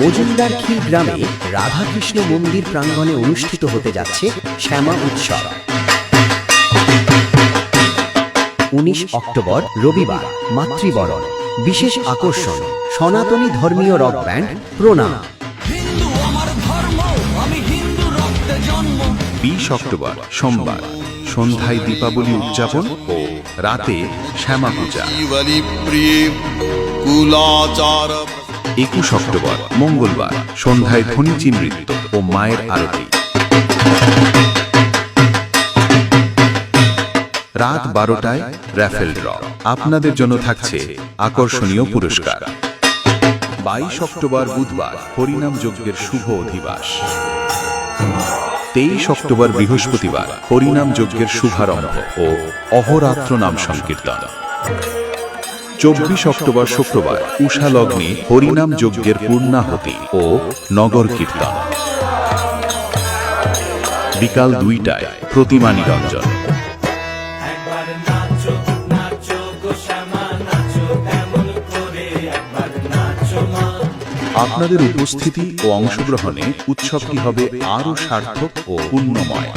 মজুমদার খিল গ্রামে রাধাকৃষ্ণ মন্দির প্রাঙ্গণে অনুষ্ঠিত হতে যাচ্ছে শ্যামা উৎসব। উনিশ অক্টোবর রবিবার মাতৃবরণ বিশেষ আকর্ষণ সনাতনী ধর্মীয় রক ব্যান্ড প্রণাম। হিন্দু আমার ধর্ম আমি হিন্দু রক্তে জন্ম। বিশ অক্টোবর সোমবার সন্ধ্যায় দীপাবলি উদযাপন ও রাতে শ্যামা পূজা কুলাচার একুশ অক্টোবর, মঙ্গলবার, সন্ধ্যায় ধনীচি নৃত্য ও মায়ের আরতি। রাত বারোটায় র্যাফেল ড্র। আপনাদের জন্য থাকছে আকর্ষণীয় পুরস্কার। বাইশ অক্টোবর বুধবার, হরিনাম যজ্ঞের শুভ অধিবাস। তেইশ অক্টোবর বৃহস্পতিবার, হরিনাম যজ্ঞের শুভারম্ভ ও অহরাত্র নাম সংকীর্তন। চব্বিশ অক্টোবর শুক্রবার উষা লগ্নে হরিনাম যজ্ঞের পূর্ণাহতি ও নগর কীর্তন। বিকাল দুইটায় প্রতিমা নিরঞ্জন। আপনাদের উপস্থিতি ও অংশগ্রহণে উৎসবটি হবে আরও সার্থক ও পুণ্যময়?